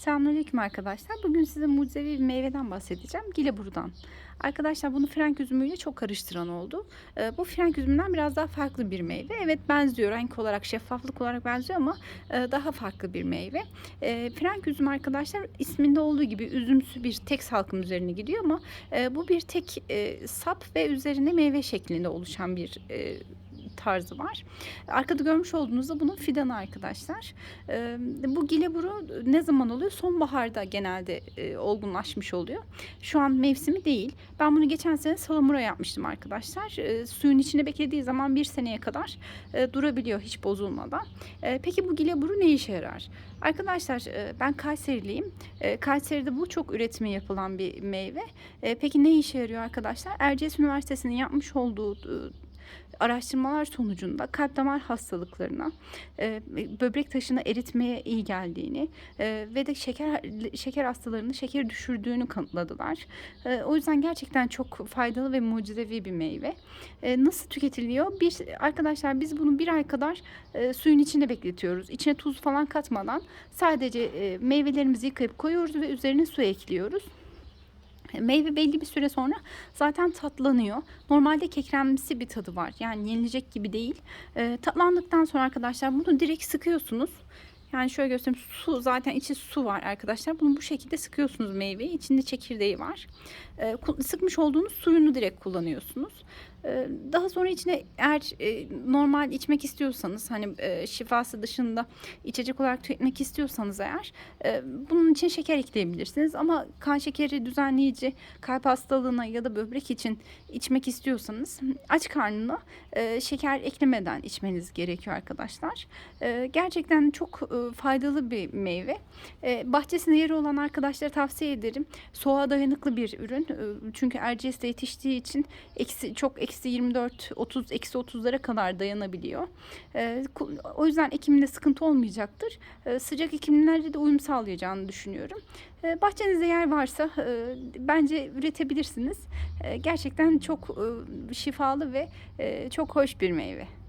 Selamünaleyküm arkadaşlar. Bugün size mucizevi bir meyveden bahsedeceğim. Gilebur'dan. Arkadaşlar bunu frenk üzümüyle çok karıştıran oldu. Ee, bu frenk üzümünden biraz daha farklı bir meyve. Evet benziyor. Renk olarak, şeffaflık olarak benziyor ama e, daha farklı bir meyve. E, frenk üzüm arkadaşlar isminde olduğu gibi üzümsü bir tek salkım üzerine gidiyor ama e, bu bir tek e, sap ve üzerine meyve şeklinde oluşan bir e, tarzı var. Arkada görmüş olduğunuzda bunun fidanı arkadaşlar. Bu gileburu ne zaman oluyor? Sonbaharda genelde olgunlaşmış oluyor. Şu an mevsimi değil. Ben bunu geçen sene salamura yapmıştım arkadaşlar. Suyun içine beklediği zaman bir seneye kadar durabiliyor hiç bozulmadan. Peki bu gileburu ne işe yarar? Arkadaşlar ben Kayseriliyim. Kayseri'de bu çok üretimi yapılan bir meyve. Peki ne işe yarıyor arkadaşlar? Erciyes Üniversitesi'nin yapmış olduğu araştırmalar sonucunda kalp damar hastalıklarına, e, böbrek taşını eritmeye iyi geldiğini e, ve de şeker şeker hastalarının şekeri düşürdüğünü kanıtladılar. E, o yüzden gerçekten çok faydalı ve mucizevi bir meyve. E, nasıl tüketiliyor? Bir arkadaşlar biz bunu bir ay kadar e, suyun içinde bekletiyoruz. İçine tuz falan katmadan sadece e, meyvelerimizi yıkayıp koyuyoruz ve üzerine su ekliyoruz. Meyve belli bir süre sonra zaten tatlanıyor. Normalde kekremsi bir tadı var. Yani yenilecek gibi değil. E, tatlandıktan sonra arkadaşlar bunu direkt sıkıyorsunuz. Yani şöyle göstereyim. Su zaten içi su var arkadaşlar. Bunu bu şekilde sıkıyorsunuz meyveyi. İçinde çekirdeği var. E, sıkmış olduğunuz suyunu direkt kullanıyorsunuz. E, daha sonra içine eğer e, normal içmek istiyorsanız hani e, şifası dışında içecek olarak tüketmek istiyorsanız eğer e, bunun için şeker ekleyebilirsiniz. Ama kan şekeri düzenleyici kalp hastalığına ya da böbrek için içmek istiyorsanız aç karnına e, şeker eklemeden içmeniz gerekiyor arkadaşlar. E, gerçekten çok e, faydalı bir meyve. E, bahçesinde yeri olan arkadaşlara tavsiye ederim. Soğuğa dayanıklı bir ürün. E, çünkü Erciyes'te yetiştiği için eksi, çok eksi 24, 30, eksi 30'lara kadar dayanabiliyor. E, o yüzden ekiminde sıkıntı olmayacaktır. E, sıcak iklimlerde de uyum sağlayacağını düşünüyorum. E, bahçenizde yer varsa e, bence üretebilirsiniz. E, gerçekten çok e, şifalı ve e, çok hoş bir meyve.